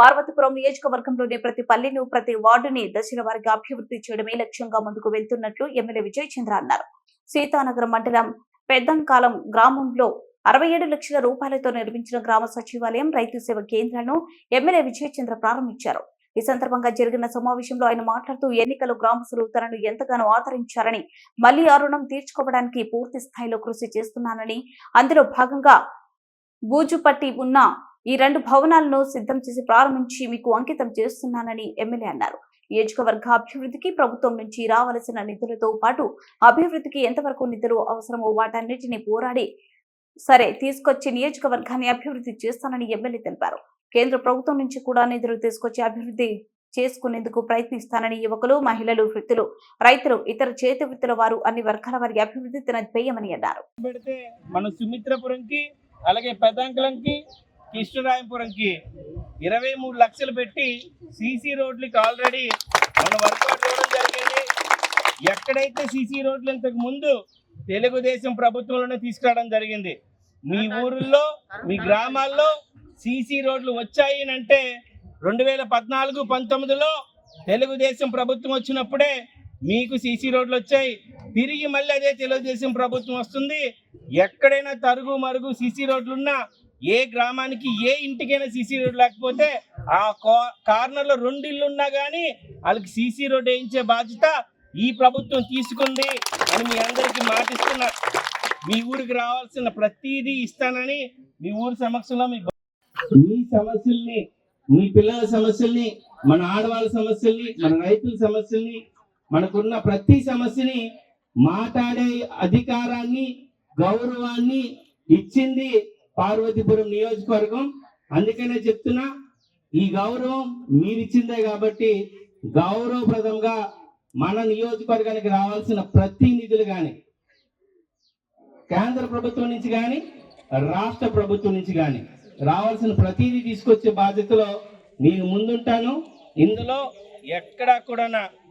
పార్వతీపురం నియోజకవర్గంలోని ప్రతి పల్లెను ప్రతి వార్డుని దశల వారికి అభివృద్ధి చేయడమే లక్ష్యంగా ముందుకు వెళ్తున్నట్లు ఎమ్మెల్యే విజయ్ చంద్ర అన్నారు. సీతానగరం మండలం పెద్దంకాలం గ్రామంలో అరవై ఏడు లక్షల రూపాయలతో నిర్మించిన గ్రామ సచివాలయం రైతు సేవ కేంద్రాలను ఎమ్మెల్యే విజయ్ చంద్ర ప్రారంభించారు. ఈ సందర్భంగా జరిగిన సమావేశంలో ఆయన మాట్లాడుతూ ఎన్నికలు గ్రామస్తులు తనను ఎంతగానో ఆదరించారని మళ్ళీ ఆ రుణం తీర్చుకోవడానికి పూర్తి స్థాయిలో కృషి చేస్తున్నానని అందులో భాగంగా బూజుపట్టి ఉన్న ఈ రెండు భవనాలను సిద్ధం చేసి ప్రారంభించి మీకు అంకితం చేస్తున్నానని ఎమ్మెల్యే అన్నారు. నియోజకవర్గ అభివృద్ధికి ప్రభుత్వం నుంచి రావలసిన నిధులతో పాటు అభివృద్ధికి ఎంతవరకు నిధులు అవసరమో వాటన్నిటిని పోరాడి సరే తీసుకొచ్చి నియోజకవర్గాన్ని అభివృద్ధి చేస్తానని ఎమ్మెల్యే తెలిపారు. కేంద్ర ప్రభుత్వం నుంచి కూడా నిధులు తీసుకొచ్చి అభివృద్ధి చేసుకునేందుకు ప్రయత్నిస్తానని యువకులు మహిళలు వృత్తులు రైతులు ఇతర చేతి వృత్తుల వారు అన్ని వర్గాల వారి అభివృద్ధి తన ధ్యేయమని అన్నారు. పెడితే మన సుమిత్రపురంకి అలాగే పెదాంకులంకి కృష్ణరాయపురంకి ఇరవై మూడు లక్షలు పెట్టి సీసీ రోడ్లకి ఆల్రెడీ మన వర్కౌట్ చేయడం జరిగింది. ఎక్కడైతే సీసీ రోడ్లు ఇంతకు ముందు తెలుగుదేశం ప్రభుత్వంలోనే తీసుకురావడం జరిగింది. మీ ఊరుల్లో మీ గ్రామాల్లో సీసీ రోడ్లు వచ్చాయి అంటే రెండు వేల పద్నాలుగు పంతొమ్మిదిలో తెలుగుదేశం ప్రభుత్వం వచ్చినప్పుడే మీకు సీసీ రోడ్లు వచ్చాయి. తిరిగి మళ్ళీ అదే తెలుగుదేశం ప్రభుత్వం వస్తుంది. ఎక్కడైనా తరుగు మరుగు సీసీ రోడ్లున్నా ఏ గ్రామానికి ఏ ఇంటికైనా సీసీ రోడ్ లేకపోతే ఆ కార్నర్లో రెండు ఇల్లు ఉన్నా కానీ వాళ్ళకి సీసీ రోడ్ వేయించే బాధ్యత ఈ ప్రభుత్వం తీసుకుంది అని మీ అందరికీ మాటిస్తున్నా. మీ ఊరికి రావాల్సిన ప్రతిదీ ఇస్తానని మీ ఊరి సమక్షంలో మీ మీ సమస్యల్ని మీ పిల్లల సమస్యల్ని మన ఆడవాళ్ళ సమస్యల్ని మన రైతుల సమస్యల్ని మనకున్న ప్రతి సమస్యని మాట్లాడే అధికారాన్ని గౌరవాన్ని ఇచ్చింది పార్వతీపురం నియోజకవర్గం. అందుకనే చెప్తున్నా ఈ గౌరవం మీరిచ్చిందే కాబట్టి గౌరవప్రదంగా మన నియోజకవర్గానికి రావాల్సిన ప్రతినిధులు కానీ కేంద్ర ప్రభుత్వం నుంచి కానీ రాష్ట్ర ప్రభుత్వం నుంచి కానీ రావాల్సిన ప్రతిదీ తీసుకొచ్చే బాధ్యతలో నేను ముందుంటాను. ఇందులో ఎక్కడా కూడా